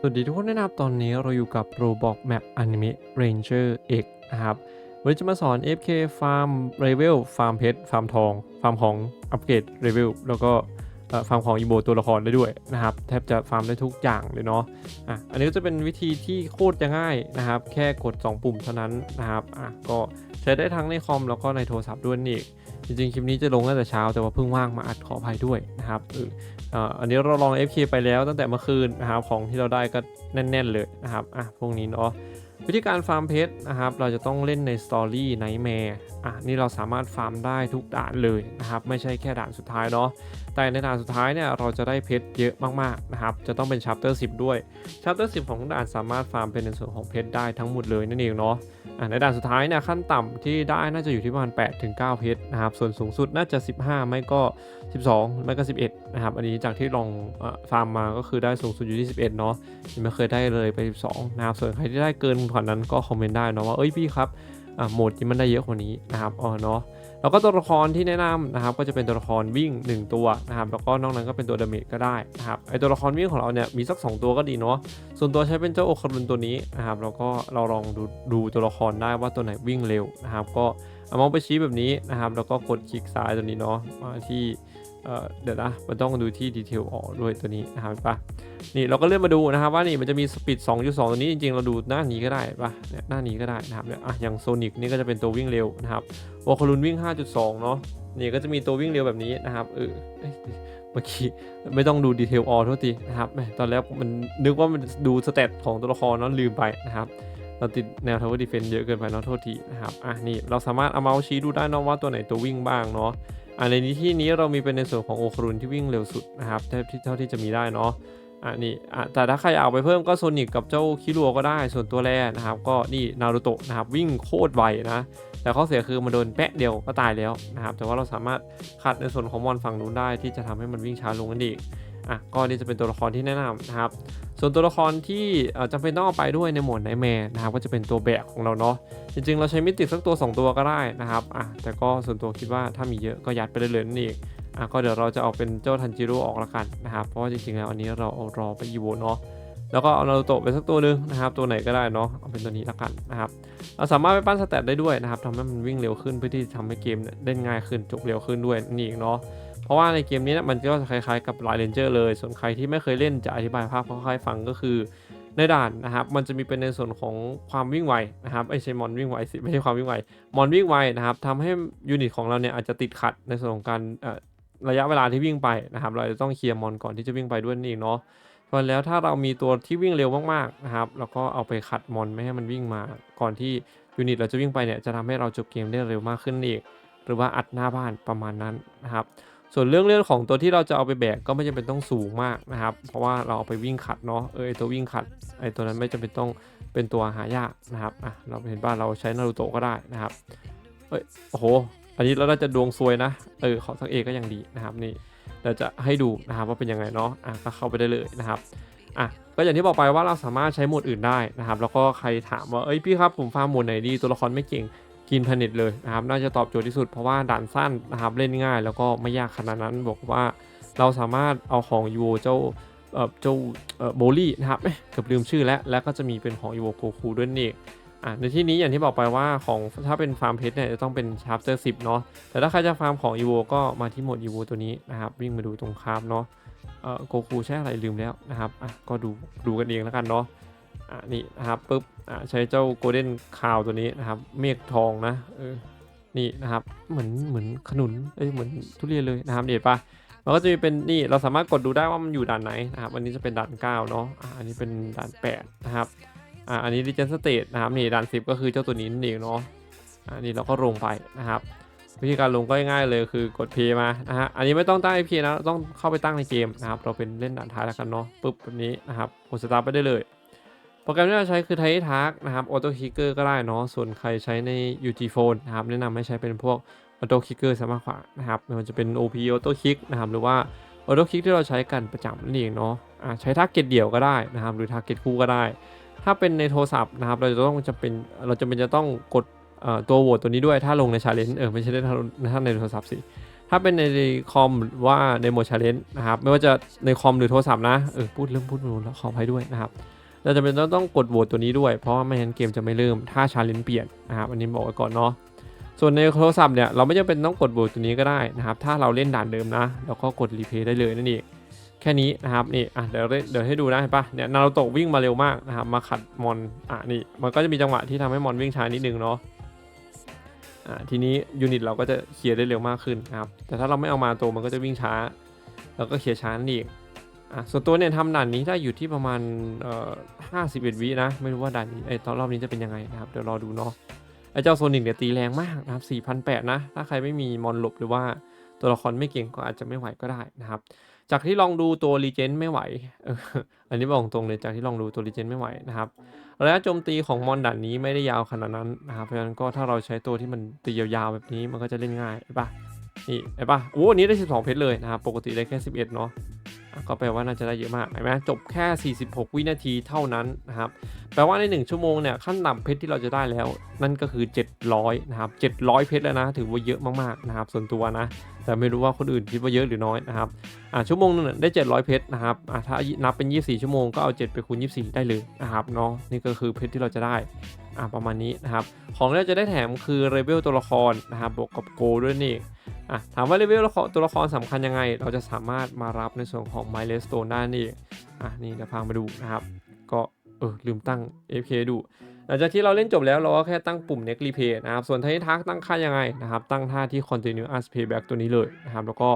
สวัสดีทุกคนด้วยนะครับตอนนี้เราอยู่กับ Roblox Map Anime Ranger X นะครับ วันนี้จะมาสอน FK Farm Level ฟาร์มเพชรฟาร์มทองฟาร์มของอัปเกรดเลเวลแล้วก็เอ่อฟาร์มของอีโบตัวละครได้ด้วยนะครับ แทบจะฟาร์มได้ทุกอย่างเลยเนาะอะอันนี้ก็จะเป็นวิธีที่โคตรจะง่ายนะครับ แค่กด 2 ปุ่มเท่านั้นนะครับอะก็ใช้ได้ทั้งในคอมแล้วก็ในโทรศัพท์ด้วยนี่ จริงๆ คลิปนี้จะลงตั้งแต่เช้าแต่ว่าเพิ่งว่างมาอัดขออภัยด้วยนะครับอ,อันนี้เราลอง FK ไปแล้วตั้งแต่เมื่อคืนนะครับของที่เราได้ก็แน่น ๆ เลยนะครับอะพวกนี้เนาะวิธีการฟาร์มเพชรนะครับเราจะต้องเล่นในสตอรี่ไนท์แมร์ อะนี่เราสามารถฟาร์มได้ทุกด่านเลยนะครับ ไม่ใช่แค่ด่านสุดท้ายเนาะแต่ในด่านสุดท้ายเนี่ยเราจะได้เพชรเยอะมากๆนะครับ จะต้องเป็นชัปเตอร์10 ด้วยชัปเตอร์10 ของด่านสามารถฟาร์มเป็นในส่วนของเพชรได้ทั้งหมดเลยนั่นเองเนาะะในด่านสุดท้ายเนี่ยขั้นต่ำที่ได้น่าจะอยู่ที่ประมาณ8ถึง9เพชรนะครับ ส่วนสูงสุดน่าจะ 15 ไม่ก็ 12 ไม่ก็ 11 นะครับ อันนี้จากที่ลองอฟาร์มมาก็คือได้สูงสุดอยู่ที่ 11 เนาะยังไม่เคยได้เลยไป 12 นะครับ ส่วนใครที่ได้เกินกว่านั้นก็คอมเมนต์ได้เนาะว่า เอ้ยพี่ครับ โหมดนี้มันได้เยอะกว่านี้นะครับอ๋อเนาะแล้วก็ตัวละครที่แนะนำนะครับก็จะเป็นตัวละครวิ่ง 1 ตัวนะครับแล้วก็นอกนั้นก็เป็นตัวดาเมจก็ได้นะครับไอตัวละครวิ่งของเราเนี่ยมีสัก 2 ตัวก็ดีเนาะส่วนตัวใช้เป็นเจ้าโอคารุนตัวนี้นะครับแล้วก็เราลองดูดูตัวละครได้ว่าตัวไหนวิ่งเร็วนะครับก็เอามองไปชี้แบบนี้นะครับแล้วก็กดคลิกซ้ายตัวนี้เนาะที่ เดี๋ยวนะ มันต้องดูที่ดีเทลออกด้วยตัวนี้นะครับเห็นปะนี่เราก็เลื่อนมาดูนะครับว่านี่มันจะมีสปีด2.2 ตัวนี้จริงๆ เราดูหน้านี้ก็ได้ปะเนี่ยหน้านี้ก็ได้นะครับเนี่ยอะอย่างโซนิกนี่ก็จะเป็นตัววิ่งเร็วนะครับวอลคารุนวิ่ง 5.2 เนาะนี่ก็จะมีตัววิ่งเร็วแบบนี้นะครับเออเมื่อกี้ไม่ต้องดูดีเทลออโทษทีนะครับตอนแรกมันนึกว่ามันดูสเตตของตัวละครเนาะลืมไปนะครับเราติดแนวทาวเวอร์ดีเฟนเยอะเกินไปเนาะโทษทีนะครับอะนี่เราสามารถเอาเมาส์ชี้ดูได้นะว่าตัวไหนตัววิ่งบ้างเนาะ อ่าในที่นี้เรามีเป็นในส่วนของโอคารุนที่วิ่งเร็วสุดนะครับเท่าที่เท่าที่จะมีได้เนาะอันนี้แต่ถ้าใครเอาไปเพิ่มก็โซนิกกับเจ้าคิรัวก็ได้ส่วนตัวแรกนะครับ ก็นี่นารูโตะนะครับวิ่งโคตรไวนะแต่ข้อเสียคือมันโดนแปะเดียวก็ตายแล้วนะครับ แต่ว่าเราสามารถขัดในส่วนของมอนฝั่งนู้นได้ที่จะทำให้มันวิ่งช้าลงนั่นเอง อะก็นี่จะเป็นตัวละครที่แนะนำนะครับ ส่วนตัวละครที่จำเป็นต้องเอาไปด้วยในโหมดไนแมร์นะครับก็จะเป็นตัวแบกของเราเนาะจริงๆ เราใช้มิติสักตัว 2 ตัวก็ได้นะครับอะแต่ก็ส่วนตัวคิดว่าถ้ามีเยอะก็ยัดไปได้เลยนั่นเองอะก็เดี๋ยวเราจะเอาเป็นเจ้าทันจิโร่ออกละกันนะครับเพราะว่าจริงๆแล้วอันนี้เราเอารอไปอีโวเนาะแล้วก็เอานารูโตะไปสักตัวหนึ่งนะครับ ตัวไหนก็ได้เนาะเอาเป็นตัวนี้ละกันนะครับเราสามารถไปปั้นสเตตได้ด้วยนะครับทำให้มันวิ่งเร็วขึ้นเพื่อที่จะทำให้เกมเนี่ยเล่นง่ายขึ้นจบเร็วขึ้นด้วยนี่เองเนาะ เพราะว่าในเกมนี้นะมันก็จะคล้ายๆกับไลน์เรนเจอร์เลย ส่วนใครที่ไม่เคยเล่นจะอธิบายภาพค่อยๆฟังก็คือในด่านนะครับ มันจะมีเป็นในส่วนของความวิ่งไวนะครับไอใช่มอนวิ่งไวสิไม่ใช่ความวิ่งไว มอนวิ่งไวนะครับทำให้ยูนิตของเราเนี่ยอาจจะติดขัดในส่วนของการระยะเวลาที่วิ่งไปนะครับ เราจะต้องเคลียร์มอนก่อนที่จะวิ่งไปด้วยนั่เองเนาะพราะแล้วถ้าเรามีตัวที่วิ่งเร็วมากๆนะครับ แล้วก็เอาไปขัดมอนไม่ให้มันวิ่งมา ก่อนที่ยูนิตเราจะวิ่งไปเนี่ยจะทำให้เราจบเกมได้เร็วมากขึ้นอีก หรือว่าอัดหน้าบ้านประมาณนั้นนะครับ ส่วนเรื่องเรื่องของตัวที่เราจะเอาไปแบกก็ไม่จำเป็นต้องสูงมากนะครับ เพราะว่าเราเอาไปวิ่งขัดเนาะเออไอตัววิ่งขัดไอตัวนั้นไม่จำเป็นต้องเป็นตัวหายากนะครับอะเราเห็นว่านเราใช้นารูโตะก็ได้นะครับเอ้ยโอ้โห อันนี้เราน่าจะดวงซวยนะเออขอสักเอก็ยังดีนะครับนี่เราจะให้ดูนะครับว่าเป็นยังไงเนาะอะก็เข้าไปได้เลยนะครับอะก็อย่างที่บอกไปว่าเราสามารถใช้หมดอื่นได้นะครับ แล้วก็ใครถามว่าเอ้ยพี่ครับผมฟาร์มหมดไหนดีตัวละครไม่เก่ง กินพนิตเลยนะครับน่าจะตอบโจทย์ที่สุดเพราะว่าด่านสั้นนะครับเล่นง่าย แล้วก็ไม่ยากขนาดนั้นบอกว่าเราสามารถเอาของยูโเจ้าเจ้าโบลี่นะครับเอ๊ะเกือบลืมชื่อแล้ว แล้วก็จะมีเป็นของยูโวโกคูด้วยนี่อะในที่นี้อย่างที่บอกไปว่าของถ้าเป็นฟาร์มเพชรเนี่ยจะต้องเป็นชาร์ปเตอร์สิเนาะแต่ถ้าใครจะฟาร์มของยูโวก็มาที่โหมดยูโวตัวนี้นะครับ วิ่งมาดูตรงคราฟเนาะเออโกคูใช้อะไรลืมแล้วนะครับอะก็ดูดูกันเองแล้วกันเนาะ อะนี่นะครับปุ๊บอะใช้เจ้าโกลเด้นคาวตัวนี้นะครับ เมฆทองนะเออนี่นะครับเหมือนเหมือนขนุนเอ้ยเหมือนทุเรียนเลยนะครับเห็นปะมันก็จะมีเป็นนี่เราสามารถกดดูได้ว่ามันอยู่ด่านไหนนะครับอันนี้จะเป็นด่าน9เนาะอะอันนี้เป็นด่าน8นะครับอะอันนี้ดิเจนสเตทนะครับนี่ด่าน 10 ก็คือเจ้าตัวนี้นั่นเองเนาะอะนี่เราก็ลงไปนะครับวิธีการลงก็ง่ายเลยคือกด P มานะฮะ อันนี้ไม่ต้องตั้ง IP นะ ต้องเข้าไปตั้งในเกมนะครับ เราเป็นเล่นด่านท้ายแล้วกันเนาะปุ๊บแบบนี้นะครับ กดสตาร์ทไปได้เลย โปรแกรมที่เราใช้คือ t i ท a r k นะครับ Auto Kicker ก็ได้เนาะ ส่วนใครใช้ใน UG Phone นะครับ แนะนำให้ใช้เป็นพวก Auto Kicker ซะมากกว่านะครับไม่ว่าจะเป็น OP Auto Kick นะครับ หรือว่า Auto Kick ที่เราใช้กันประจำนั่นเองเนาะอ่าใช้ Target เดี่ยวก็ได้นะครับ หรือ Target คู่ก็ได้ ถ้าเป็นในโทรศัพท์นะครับ เราจะต้องจะเป็น เราจะเป็นจะต้องกดตัวโหวตตัวนี้ด้วย ถ้าลงใน Challenge เออไม่ใช่ได้ถ้าถ้าในโทรศัพท์สิ ถ้าเป็นในคอมหรือว่าในโหมดชาเลนจ์นะครับ ไม่ว่าจะในคอมหรือโทรศัพท์นะ เออพูดเริ่มพูดรู้แล้วขออภัยด้วยนะครับ เราจะเป็นต้องต้องกดโหวตตัวนี้ด้วย เพราะไม่งั้นเกมจะไม่เริ่ม ถ้าชาเลนจ์เปลี่ยนนะครับอันนี้บอกไว้ก่อนเนาะ ส่วนในโทรศัพท์เนี่ยเราไม่จำเป็นต้องกดโหวตตัวนี้ก็ได้นะครับ ถ้าเราเล่นด่านเดิมนะเราก็กดรีเพย์ได้เลยนั่นเองแค่นี้นะครับนี่อะเดี๋ยวเล่นเดี๋ยวให้ดูนะเห็นปะเนี่ยนารูโตะวิ่งมาเร็วมากนะครับมาขัดมอนอะนี่มันก็จะมีจังหวะที่ทำให้มอนวิ่งช้านิดนึงเนาะอ่าทีนี้ยูนิตเราก็จะเคลียร์ได้เร็วมากขึ้นนะครับแต่ถ้าเราไม่เอามาตัวมันก็จะวิ่งช้า แล้วก็เคลียร์ช้านั่นเอะส่วนตัวเนี่ยทำด่านนี้ได้อยู่ที่ประมาณเอ่อห้าสิบเอ็ดวินะ ไม่รู้ว่าด่านนี้ไอ้ตอนรอบนี้จะเป็นยังไงนะครับ เดี๋ยวรอดูเนาะไอ้เจ้าโซนิกเนี่ยตีแรงมากนะครับ4,800นะ ถ้าใครไม่มีมอนหลบหรือว่าตัวละครไม่เก่งก็อาจจะไม่ไหวก็ได้นะครับ จากที่ลองดูตัวรีเจนไม่ไหว อันนี้บอกตรงเลยจากที่ลองดูตัวรีเจนไม่ไหวนะครับระยะโจมตีของมอนด่านนี้ไม่ได้ยาวขนาดนั้นนะครับ เพราะฉะนั้นก็ถ้าเราใช้ตัวที่มันตียาวๆแบบนี้มันก็จะเล่นง่ายเห็นปะนี่เห็นปะโอ้อันนี้ได้ 12 เพชรเลยนะครับ ปกติได้แค่ 11 เนาะ ก็แปลว่าน่าจะได้เยอะมากเห็นไหมจบแค่ 46 วินาทีเท่านั้นนะครับแปลว่าใน 1 ชั่วโมงเนี่ยขั้นต่ำเพชรที่เราจะได้แล้ว นั่นก็คือ 700 นะครับ 700 เพชรแล้วนะ ถือว่าเยอะมากๆนะครับ ส่วนตัวนะ แต่ไม่รู้ว่าคนอื่นคิดว่าเยอะหรือน้อยนะครับอ่าชั่วโมงนึงได้ 700 เพชรนะครับอ่าถ้านับเป็น 24 ชั่วโมงก็เอา 7 ไปคูณ 24 ได้เลยนะครับเนาะนี่ก็คือเพชรที่เราจะได้อ่าประมาณนี้นะครับของที่เราจะได้แถมคือเลเวลตัวละครนะครับบวกกับโกด้วยนี่ อะถามว่าเลเวลตัวละครสำคัญยังไง เราจะสามารถมารับในส่วนของ m i l e s t o n e ได้นี่อะนี่เดี๋ยวพามาดูนะครับ ก็เออลืมตั้ง AFK ดู หลังจากที่เราเล่นจบแล้วเราก็แค่ตั้งปุ่ม next replay นะครับ ส่วนที่ทักตั้งค่ายังไงนะครับ ตั้งท่าที่ continuous playback ตัวนี้เลยนะครับ แล้วก็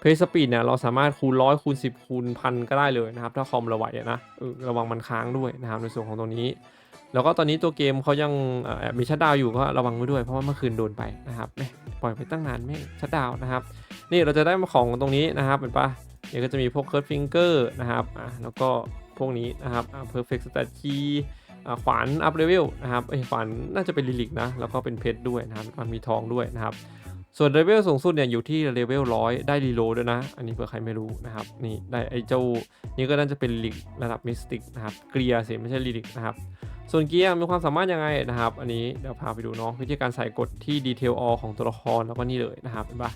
play speed เนี่ยเราสามารถคูณร้อยคูณ10 คูณพันก็ได้เลยนะครับ ถ้าคอมเราไหวนะเออระวังมันค้างด้วยนะครับในส่วนของตรงนี้ แล้วก็ตอนนี้ตัวเกมเขายังแอบมีชัดดาวอยู่ก็ระวังไว้ด้วยเพราะว่าเมื่อคืนโดนไปนะครับแหม่ปล่อยไปตั้งนานไม่ชัดดาวนะครับ นี่เราจะได้มาของตรงนี้นะครับเห็นปะเนี่ยก็จะมีพวก curve finger นะครับอะแล้วก็พวกนี้นะครับอะ perfect stat key อะขวาน up level นะครับไอ้ขวานน่าจะเป็นลิลิกนะแล้วก็เป็นเพชรด้วยนะครับมันมีทองด้วยนะครับส่วนเลเวลสูงสุดเนี่ยอยู่ที่เลเวลร้อยได้รีโลด้วยนะ อันนี้เผื่อใครไม่รู้นะครับนี่ได้ไอ้เจ้านี่ก็น่าจะเป็นลิลิกระดับมิสติกนะครับเกลียสิไม่ใช่ลิลิกนะครับ ส่วนเกียร์มีความสามารถยังไงนะครับ อันนี้เดี๋ยวพาไปดูเนาะวิธีการใส่กดที่ดีเทลออของตัวละครแล้วก็นี่เลยนะครับเห็นปะ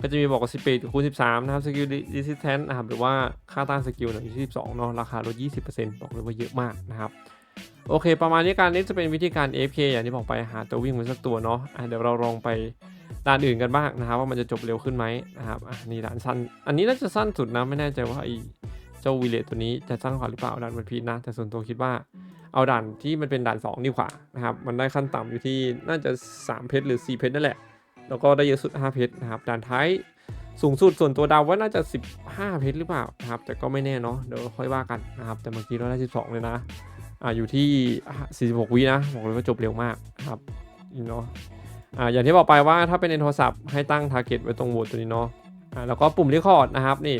ก็จะมีบอกว่าสปีดคูณ13นะครับสกิลดิสแทนนะครับหรือว่าค่าต้านสกิลเนี่ยอยู่ที่12เนาะราคาลด20%บอกเลยว่าเยอะมากนะครับโอเค ประมาณนี้การนี้จะเป็นวิธีการ AFK อย่างที่บอกไปหาตัววิ่งมาสักตัวเนาะะเดี๋ยวเราลองไปด่านอื่นกันบ้างนะครับ ว่ามันจะจบเร็วขึ้นไหมนะครับอะนี่ด่านสั้น อันนี้น่าจะสั้นสุดนะไม่แน่ใจว่าไอเจ้าวิเลตตัวนี้จะสั้นกว่าหรือเปล่าด่านวันพีนะแต่ส่วนตัวคิดว่า เอาด่านที่มันเป็นด่าน2ดีกว่านะครับ มันได้ขั้นต่ำอยู่ที่น่าจะ 3 เพชรหรือ 4 เพชรนั่นแหละ แล้วก็ได้เยอะสุด 5 เพชรนะครับ ด่านท้ายสูงสุดส่วนตัวดาวว่าน่าจะ 15 เพชรหรือเปล่านะครับ แต่ก็ไม่แน่เนาะ เดี๋ยวค่อยว่ากันนะครับ แต่เมื่อกี้เราได้ 12 เลยนะ อ่า อยู่ที่ 46 วินะ บอกเลยว่าจบเร็วมากนะครับนี่เนาะ อ่า อย่างที่บอกไปว่าถ้าเป็นในโทรศัพท์ให้ตั้ง target ไว้ตรงโหวตตัวนี้เนาะ อ่า แล้วก็ปุ่ม record นะครับนี่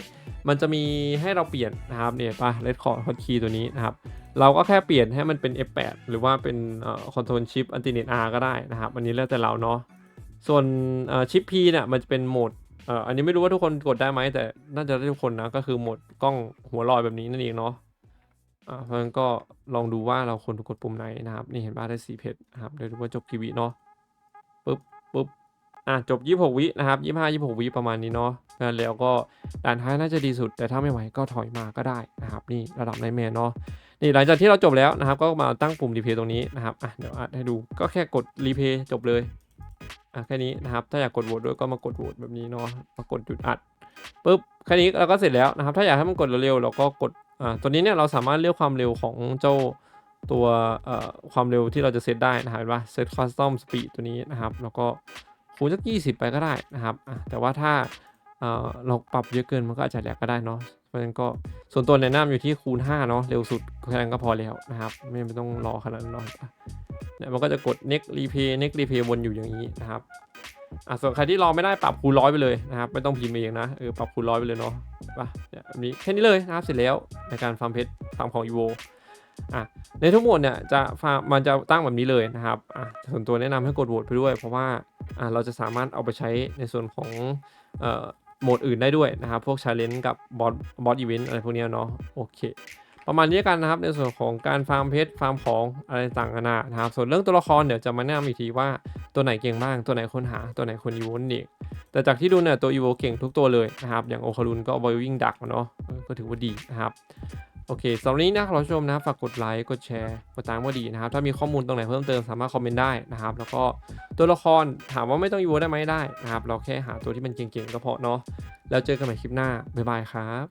มันจะมีให้เราเปลี่ยนนะครับเนี่ยป่ะ record hotkey ตัวนี้นะครับ เราก็แค่เปลี่ยนให้มันเป็น F8 หรือว่าเป็นเอ่อ control shift alternate R ก็ได้นะครับ อันนี้แล้วแต่เราเนาะ ส่วนเอ่อ shift P เนี่ยมันจะเป็นโหมดอันนี้ไม่รู้ว่าทุกคนกดได้ไหมแต่น่าจะได้ทุกคนนะ ก็คือโหมดกล้องหัวลอยแบบนี้นั่นเองเนาะอ่าเพราะฉะนั้นก็ลองดูว่าเราควรกดปุ่มไหนนะครับ นี่เห็นป่ะได้4เพชรนะครับเดี๋ยวดูว่าจบกี่วิเนาะปึ๊บปึ๊บอะจบ 26 วินะครับ 25 26 วิประมาณนี้เนาะแล้วก็ด่านท้ายน่าจะดีสุด แต่ถ้าไม่ไหวก็ถอยมาก็ได้นะครับ นี่ระดับไนแมนเนาะ นี่หลังจากที่เราจบแล้วนะครับ ก็มาตั้งปุ่มรีเพย์ตรงนี้นะครับอะเดี๋ยวอัดให้ดูก็แค่กดรีเพย์จบเลยอะแค่นี้นะครับถ้าอยากกดโหวตด้วยก็มากดโหวตแบบนี้เนาะมากดหยุดอัดปุ๊บแค่นี้เราก็เสร็จแล้วนะครับ ถ้าอยากให้มันกดเร็วๆเราก็กดอ่าตัวนี้เนี่ยเราสามารถเลือกความเร็วของเจ้าตัวเอ่อความเร็วที่เราจะเซตได้นะครับเห็นปะเซตคัสตอมสปีดตัวนี้นะครับ แล้วก็คูณสัก 20 ไปก็ได้นะครับอะแต่ว่าถ้าเอ่อเราปรับเยอะเกินมันก็อาจจะแหลกก็ได้เนาะ ราะฉะนั้นก็ส่วนตัวแนะนำอยู่ที่คูณ 5 เนาะเร็วสุดแค่นั้นก็พอแล้วนะครับ ไม่ต้องรอขนาดนั้นหรอกอะเนี่ยมันก็จะกด next replay next replay วนอยู่อย่างนี้นะครับอะส่วนใครที่รอไม่ได้ปรับคูณร้อยไปเลยนะครับ ไม่ต้องพิมพ์เองนะเออปรับคูณร้อยไปเลยเนาะป่ะเนี่ยแบบนี้แค่นี้เลยนะครับเสร็จแล้วในการฟาร์มเพชรฟาร์มของอีโวอะในทั้งหมดเนี่ยจะฟาร์มมันจะตั้งแบบนี้เลยนะครับอะส่วนตัวแนะนำให้กดโหวตไปด้วย เพราะว่าอะเราจะสามารถเอาไปใช้ในส่วนของเอ่อ โหมดอื่นได้ด้วยนะครับ พวกชาเลนจ์กับบอสบอสอีเวนต์อะไรพวกนี้เนาะโอเค ประมาณนี้กันนะครับ ในส่วนของการฟาร์มเพชรฟาร์มของอะไรต่างกันนะครับ ส่วนเรื่องตัวละครเดี๋ยวจะมาแนะนำอีกทีว่าตัวไหนเก่งบ้าง ตัวไหนคนหาตัวไหนคนอีโวนั่นเองแต่จากที่ดูเนี่ยตัวอีโวเก่งทุกตัวเลยนะครับ อย่างโอคารุนก็บอยวิ่งดักเนาะก็ถือว่าดีนะครับ โอเคสำหรับนี้นะเราชมนะฝากกดไลค์กดแชร์กดตามก็ดีนะครับ ถ้ามีข้อมูลตรงไหนเพิ่มเติมสามารถคอมเมนต์ได้นะครับ แล้วก็ตัวละครถามว่าไม่ต้องอยู่ได้ไหมได้นะครับ เราแค่หาตัวที่มันเก่งๆก็พอเนาะแล้วเจอกันใหม่คลิปหน้าบ๊ายบายครับ